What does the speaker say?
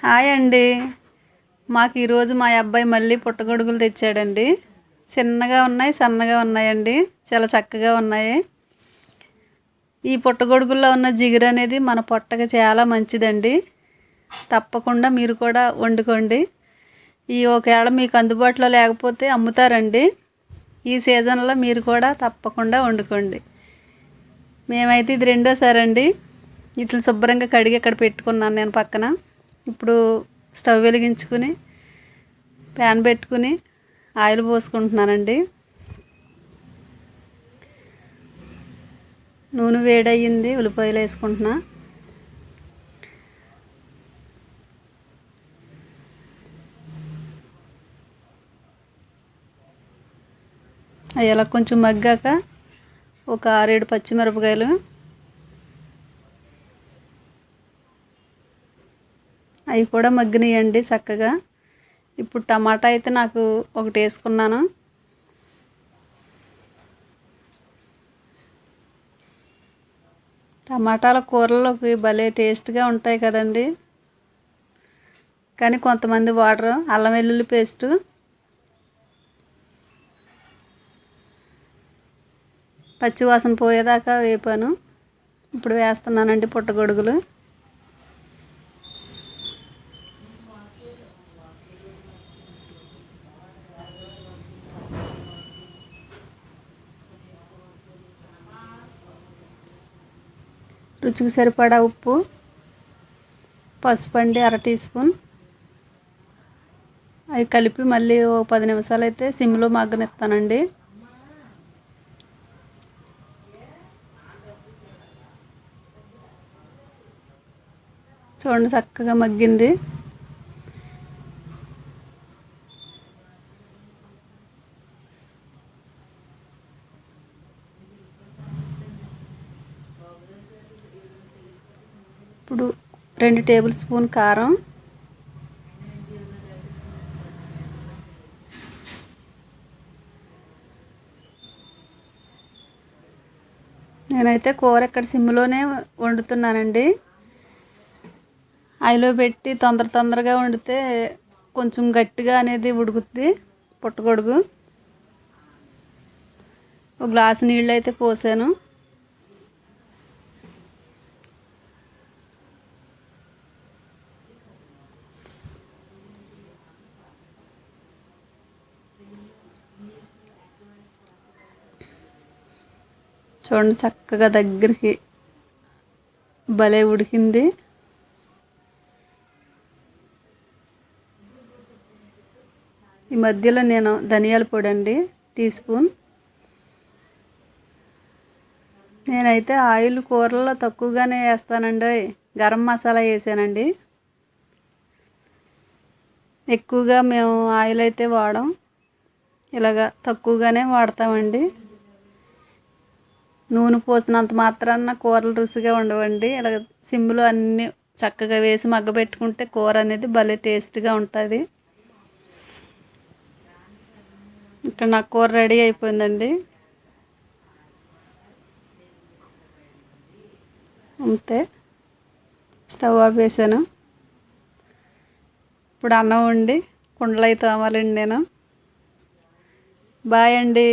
Hi అండి. మాకు ఈరోజు మా అబ్బాయి మళ్ళీ పుట్టగొడుగులు తెచ్చాడండి. చిన్నగా ఉన్నాయి సన్నగా ఉన్నాయండి. చాలా చక్కగా ఉన్నాయి. ఈ పుట్టగొడుగుల్లో ఉన్న జిగురు అనేది మన పొట్టకి చాలా మంచిదండి. తప్పకుండా మీరు కూడా వండుకోండి. ఈ ఒకవేళ మీకు అందుబాటులో లేకపోతే అమ్ముతారండి. ఈ సీజన్లో మీరు కూడా తప్పకుండా వండుకోండి. మేమైతే ఇది రెండోసారి అండి ఇట్లా శుభ్రంగా కడిగి అక్కడ పెట్టుకున్నాను నేను పక్కన. ఇప్పుడు స్టవ్ వెలిగించుకుని ప్యాన్ పెట్టుకుని ఆయిల్ పోసుకుంటున్నానండి. నూనె వేడయ్యింది ఉల్లిపాయలు వేసుకుంటున్నా. అవి అలా కొంచెం మగ్గాక ఒక ఆరేడు పచ్చిమిరపకాయలు అవి కూడా మగ్గినాయండి చక్కగా. ఇప్పుడు టమాటా అయితే నాకు ఒకటి వేసుకున్నాను. టమాటాల కూరలోకి భలే టేస్ట్గా ఉంటాయి కదండి. కానీ కొంతమంది వాడరు. అల్లం వెల్లుల్లి పేస్టు. పచ్చివాసన పోయేదాకా వేపాను. ఇప్పుడు వేస్తున్నానండి పుట్టగొడుగులు రుచికి సరిపడా ఉప్పు పసుపు అండి అర టీ స్పూన్. అవి కలిపి మళ్ళీ ఓ పది నిమిషాలు అయితే సిమ్లో మగ్గనిస్తానండి. చూడండి చక్కగా మగ్గింది. ఇప్పుడు రెండు టేబుల్ స్పూన్ కారం. నేనైతే కూర ఇక్కడ సిమ్లోనే వండుతున్నానండి. అయిలో పెట్టి తొందర తొందరగా వండితే కొంచెం గట్టిగా అనేది ఉడుకుద్ది పుట్టగొడుగు ఒక గ్లాసు నీళ్ళు అయితే పోసాను. చూడండి చక్కగా దగ్గరికి భలే ఉడికింది. ఈ మధ్యలో నేను ధనియాల పొడి అండి టీ స్పూన్. నేనైతే ఆయిల్ కూరల్లో తక్కువగానే వేస్తానండి గరం మసాలా వేసానండి. ఎక్కువగా మేము ఆయిల్ అయితే వాడం ఇలాగ తక్కువగానే వాడతామండి. నూనె పోసినంత మాత్రాన కూరలు రుచిగా ఉండవండి. ఇలాగ సిమ్లో అన్నీ చక్కగా వేసి మగ్గబెట్టుకుంటే కూర అనేది భలే టేస్ట్గా ఉంటుంది. ఇక్కడ నాకు కూర రెడీ అయిపోయిందండి. అంతే. స్టవ్ ఆఫ్ వేసాను ఇప్పుడు అన్నం వండి కుండలు అయితే తోమాలండి నేను. బాయ్ అండి.